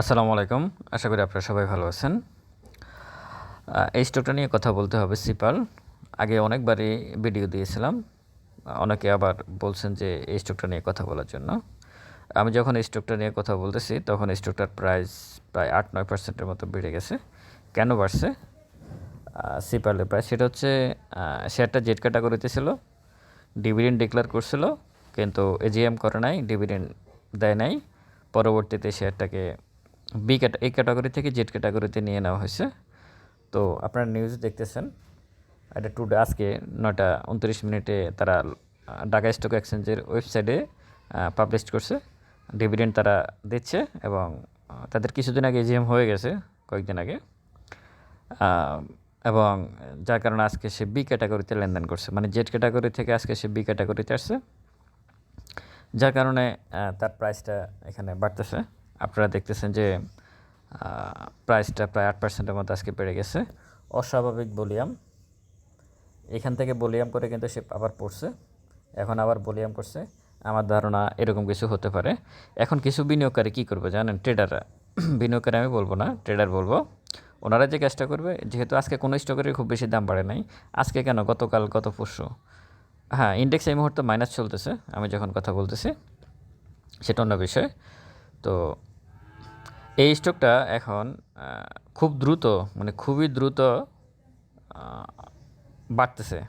আসসালামু আলাইকুম। আশা করি আপনারা সবাই ভালো আছেন। এই স্টকটা নিয়ে কথা বলতে হবে সিপাল। আগে অনেকবারই ভিডিও দিয়েছিলাম। অনেকে আবার বলছেন যে এই স্টকটা নিয়ে কথা বলার জন্য। আমি যখন এই স্টকটা নিয়ে কথা বলতেছি, তখন এই স্টকটার প্রাইস প্রায় আট নয় পার্সেন্টের মতো বেড়ে গেছে। কেন বাড়ছে? সিপালের প্রাইস সেটা হচ্ছে শেয়ারটা জেড ক্যাটাগরিতে ছিল। ডিভিডেন্ড ডিক্লেয়ার করছিল, কিন্তু এজিএম করে নাই ডিভিডেন্ড দেয় নাই। পরবর্তীতে শেয়ারটাকে বি এই ক্যাটাগরি থেকে জেড ক্যাটাগরিতে নিয়ে নেওয়া হয়েছে। তো আপনারা নিউজ দেখতেছেন। এটা টুডে আজকে নয়টা উনত্রিশ মিনিটে তারা ঢাকা স্টক এক্সচেঞ্জের ওয়েবসাইটে পাবলিশ করছে। ডিভিডেন্ড তারা দিচ্ছে এবং তাদের কিছুদিন আগে এজিএম হয়ে গেছে, কয়েকদিন আগে। এবং যার কারণে আজকে সে বি ক্যাটাগরিতে লেনদেন করছে। মানে জেড ক্যাটাগরি থেকে আজকে সে বি ক্যাটাগরিতে আসছে। যার কারণে তার প্রাইসটা এখানে বাড়তেছে। আপনারা দেখতেছেন যে প্রাইসটা প্রায় আট পার্সেন্টের মতো আজকে বেড়ে গেছে। অস্বাভাবিক বলিয়াম এখান থেকে বলিয়াম করে কিন্তু সে আবার পড়ছে। এখন আবার বলিয়াম করছে। আমার ধারণা এরকম কিছু হতে পারে। এখন কিছু বিনিয়োগকারী কী করবে জানেন? ট্রেডাররা। বিনিয়োগকারী আমি বলব না, ট্রেডার বলব। ওনারা যে কাজটা করবে, যেহেতু আজকে কোনো স্টকেরই খুব বেশি দাম বাড়ে নাই, আজকে কেন? গতকাল গত পরশু। হ্যাঁ ইন্ডেক্স এই মুহূর্তে মাইনাস চলতেছে, আমি যখন কথা বলতেছি, সেটা অন্য বিষয়। তো এই স্টকটা এখন খুব দ্রুত মানে খুবই দ্রুত বাড়তেছে।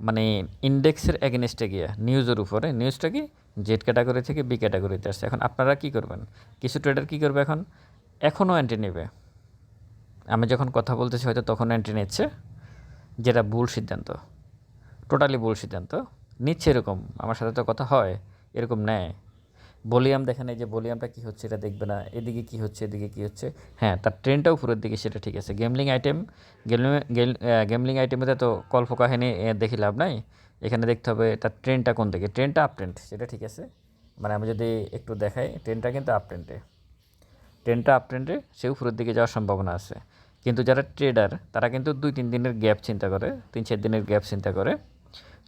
মানে ইন্ডেক্সের এগেনস্টে গিয়ে, নিউজের উপরে, নিউজটা কি জেড ক্যাটাগরি থেকে বি ক্যাটাগরিতে আসছে। এখন আপনারা কি করবেন? কিছু ট্রেডার কি করবে এখন? এখনও এন্ট্রি নেবে। আমি যখন কথা বলতেছি, হয়তো তখন এন্ট্রি নিচ্ছে, যেটা ভুল সিদ্ধান্ত। টোটালি ভুল সিদ্ধান্ত। নিচ্ছে এরকম। আমার সাথে তো কথা হয়, এরকম নেয়। বলিয়াম দেখেন, এই যে বলিয়ামটা কী হচ্ছে এটা দেখবে না, এদিকে কী হচ্ছে, এদিকে কী হচ্ছে। হ্যাঁ তার ট্রেনটা উপরের দিকে সেটা ঠিক আছে। গেমলিং আইটেম গেমলিং আইটেমেতে তো কল্প কাহিনী দেখি লাভ নাই। এখানে দেখতে হবে তার ট্রেনটা কোন দিকে, ট্রেনটা আপ সেটা ঠিক আছে। মানে আমি যদি একটু দেখাই, ট্রেনটা কিন্তু আপ ট্রেনটা আপ ট্রেন্ডে সে দিকে যাওয়ার সম্ভাবনা আছে। কিন্তু যারা ট্রেডার তারা কিন্তু দুই, তিন দিনের গ্যাপ চিন্তা করে, তিন, চার দিনের গ্যাপ চিন্তা করে।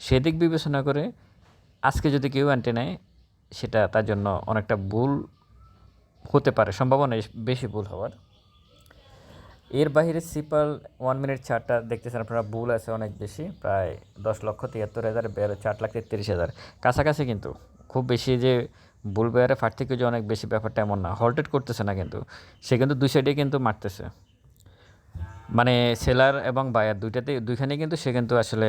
সেদিক বিবেচনা করে, আজকে যদি কেউ আনটে নেয় সেটা তার জন্য অনেকটা ভুল হতে পারে, সম্ভাবনা বেশি ভুল হওয়ার। এর বাইরে সিপাল ওয়ান মিনিট চারটা দেখতেছেন, আপনারা ভুল আছে অনেক বেশি, প্রায় দশ লক্ষ তিয়াত্তর হাজার বেয়ারে চার লাখ তেত্রিশ হাজার। কাছাকাছি কিন্তু, খুব বেশি যে ভুল বেয়ারে ফাট থেকে যে অনেক বেশি ব্যাপারটা এমন না, হল্টেড করতেছে না কিন্তু, সে কিন্তু দুই সাইডে কিন্তু মারতেছে। মানে সেলার এবং বায়ার দুইটাতে দুইখানে কিন্তু সে কিন্তু আসলে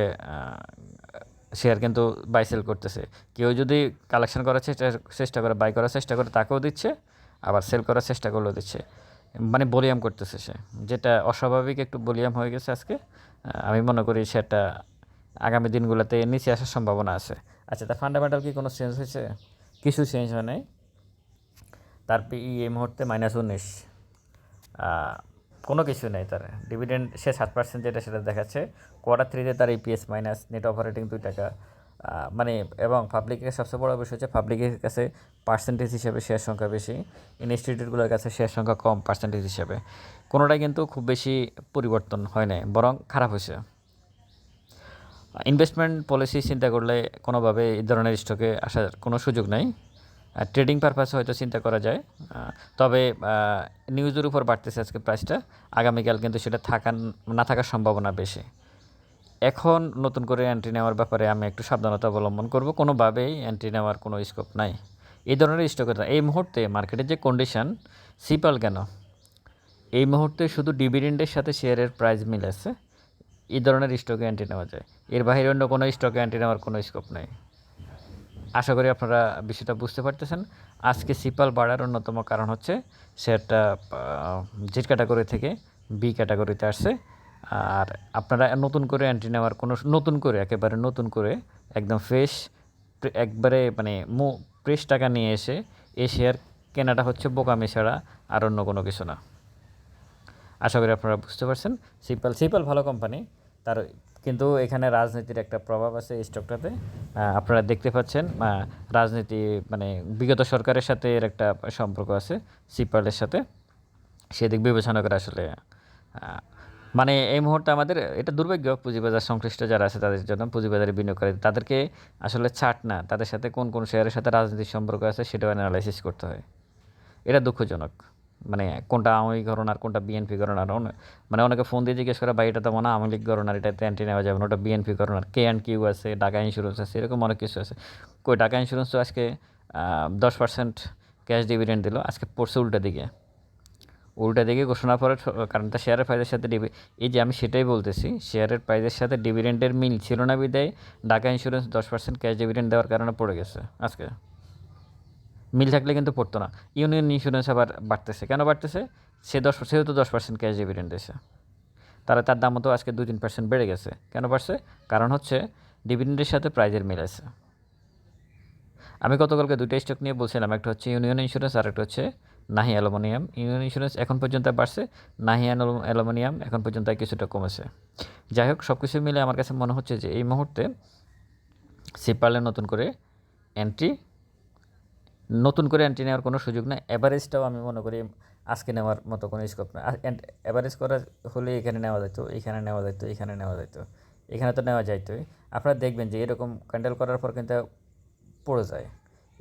শেয়ার কিন্তু বাই সেল করতেছে। কেউ যদি কালেকশন করার চেষ্টা চেষ্টা করে বাই করার চেষ্টা করে, তাকেও দিচ্ছে, আবার সেল করার চেষ্টা করলেও দিচ্ছে। মানে বলিয়াম করতেছে সে। যেটা অস্বাভাবিক একটু বলিয়াম হয়ে গেছে আজকে। আমি মনে করি সেটা আগামী দিনগুলোতে নিচে আসার সম্ভাবনা আছে। আচ্ছা তা ফান্ডামেন্টাল কি কোনো চেঞ্জ হয়েছে? কিছু চেঞ্জ হয় নাই। তার পিই এই মুহূর্তে মাইনাস উনিশ। কোনো কিছু নেই তার। ডিভিডেন্ড সে সাত পার্সেন্ট যেটা সেটা দেখাচ্ছে কোয়ার্টার থ্রিতে তার ইপিএস মাইনাস নেট অপারেটিং দুই টাকা। মানে এবং পাবলিকের সবচেয়ে বড় বিষয় হচ্ছে পাবলিকের কাছে পার্সেন্টেজ হিসাবে শেয়ার সংখ্যা বেশি ইনস্টিটিউটগুলোর কাছে শেয়ার সংখ্যা কম পার্সেন্টেজ হিসাবে। কোনোটাই কিন্তু খুব বেশি পরিবর্তন হয় নাই, বরং খারাপ হয়েছে। ইনভেস্টমেন্ট পলিসি চিন্তা করলে কোনোভাবে এই ধরনের স্টকে আসার কোনো সুযোগ নাই। ট্রেডিং পারপাসে হয়তো চিন্তা করা যায়। তবে নিউজের উপর বাড়তেছে আজকে প্রাইসটা আগামীকাল কিন্তু সেটা থাকার, না থাকার সম্ভাবনা বেশি। এখন নতুন করে অ্যান্ট্রি নেওয়ার ব্যাপারে আমি একটু সাবধানতা অবলম্বন করব। কোনোভাবেই এন্ট্রি নেওয়ার কোনো স্কোপ নাই। এই ধরনের স্টকের এই মুহূর্তে মার্কেটের যে কন্ডিশন সিপাল কেন? এই মুহূর্তে শুধু ডিভিডেন্ডের সাথে শেয়ারের প্রাইস মিলেছে এই ধরনের স্টকে এন্ট্রি নেওয়া যায়। এর বাইরে অন্য কোনো স্টকে এন্ট্রি নেওয়ার কোনো স্কোপ নেই। আশা করি আপনারা বিষয়টা বুঝতে পারতেছেন। আজকে সিপাল বাড়ার অন্যতম কারণ হচ্ছে শেয়ারটা জেড ক্যাটাগরি থেকে বি ক্যাটাগরিতে আসছে। আর আপনারা নতুন করে এন্ট্রি নেওয়ার কোনো, নতুন করে, একেবারে নতুন করে, একদম ফ্রেশ একবারে মানে মো ফ্রেশ টাকা নিয়ে এসে এই শেয়ার কেনাটা হচ্ছে বোকামি ছাড়া আর অন্য কোনো কিছু না। আশা করি আপনারা বুঝতে পারছেন। সিপাল সিপাল ভালো কোম্পানি তার কিন্তু এখানে রাজনীতির একটা প্রভাব আছে এই স্টকটাতে আপনারা দেখতে পাচ্ছেন রাজনীতি মানে বিগত সরকারের সাথে এর একটা সম্পর্ক আছে, সিপালের সাথে। সেদিক বিবেচনা করে আসলে মানে এই মুহূর্তে আমাদের, এটা দুর্ভাগ্য, পুঁজিবাজার সংশ্লিষ্ট যারা আছে তাদের জন্য পুঁজিবাজারে বিনিয়োগ করে। তাদেরকে আসলে ছাট না, তাদের সাথে কোন কোন শেয়ারের সাথে রাজনীতির সম্পর্ক আছে সেটাও অ্যানালাইসিস করতে হয়। এটা দুঃখজনক। মানে কোনটা আওয়ামী লীগ কোনটা বিএনপি অনে- মানে অনেকে ফোন দিয়ে জিজ্ঞেস করে, ভাই, এটা তো মনে আওয়ামী লীগ ঘরনার এটাতে অ্যান্টি নেওয়া যাবে না, ওটা বিএনপি ঘরনার কে অ্যান্ড কিউ আছে, ঢাকা ইন্স্যুরেন্স আছে, এরকম অনেক কিছু আছে। কই, ঢাকা ইন্স্যুরেন্স তো আজকে দশ পার্সেন্ট ক্যাশ ডিভিডেন্ড দিল, আজকে পড়ছে উল্টা দিকে। উল্টা দিকে ঘোষণা স- কারণ তার শেয়ারের প্রাইজের সাথে ডিভি এই যে আমি সেটাই বলতেছি শেয়ারের প্রাইজের সাথে ডিভিডেন্ডের মিল ছিল না বিদায়, ঢাকা ইন্স্যুরেন্স দশ পার্সেন্ট ক্যাশ ডিভিডেন্ড দেওয়ার কারণে পড়ে গেছে আজকে। মিল থাকলে কিন্তু পড়তো না। ইউনিয়ন ইন্স্যুরেন্স আবার বাড়তেছে। কেন বাড়তেছে? সে দশ সেও তো দশ পার্সেন্ট ক্যাশ ডিভিডেন্ড দিয়েছে। তারা তার দামও তো আজকে দুই তিন পার্সেন্ট বেড়ে গেছে। কেন বাড়ছে? কারণ হচ্ছে ডিভিডেন্ডের সাথে প্রাইজের মিল আছে। আমি গতকালকে দুইটা স্টক নিয়ে বলছিলাম। একটা হচ্ছে ইউনিয়ন ইন্স্যুরেন্স আর একটা হচ্ছে নাহি অ্যালুমিনিয়াম। ইউনিয়ন ইন্স্যুরেন্স এখন পর্যন্ত বাড়ছে। নাহি অ্যালুমিনিয়াম এখন পর্যন্ত কিছুটা কমেছে। যাই হোক সব কিছু মিলে আমার কাছে মনে হচ্ছে যে এই মুহূর্তে সিপারলে নতুন করে এন্ট্রি নতুন করে এন্ট্রি নেওয়ার কোনো সুযোগ নেই। অ্যাভারেজটাও আমি মনে করি আজকে নেওয়ার মতো কোনো স্কোপ নেই। অ্যাভারেজ করা হলে এখানে নেওয়া যেত এখানে নেওয়া যেত এখানে নেওয়া যেত এখানে তো নেওয়া যাইতোই। আপনারা দেখবেন যে এরকম ক্যান্ডেল করার পর কিন্তু পড়ে যায়।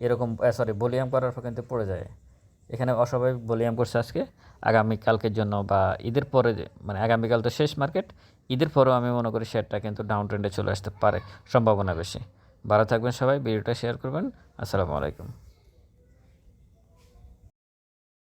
এরকম সরি ভলিউম করার পর কিন্তু পড়ে যায়। এখানে অস্বাভাবিক ভলিউম করছে আজকে। আগামীকালকের জন্য বা ঈদের পরে মানে আগামীকাল তো শেষ মার্কেট ঈদের পরেও আমি মনে করি শেয়ারটা কিন্তু ডাউন ট্রেন্ডে চলে আসতে পারে, সম্ভাবনা বেশি। ভালো থাকবেন সবাই, ভিডিওটা শেয়ার করবেন। আসসালামু আলাইকুম।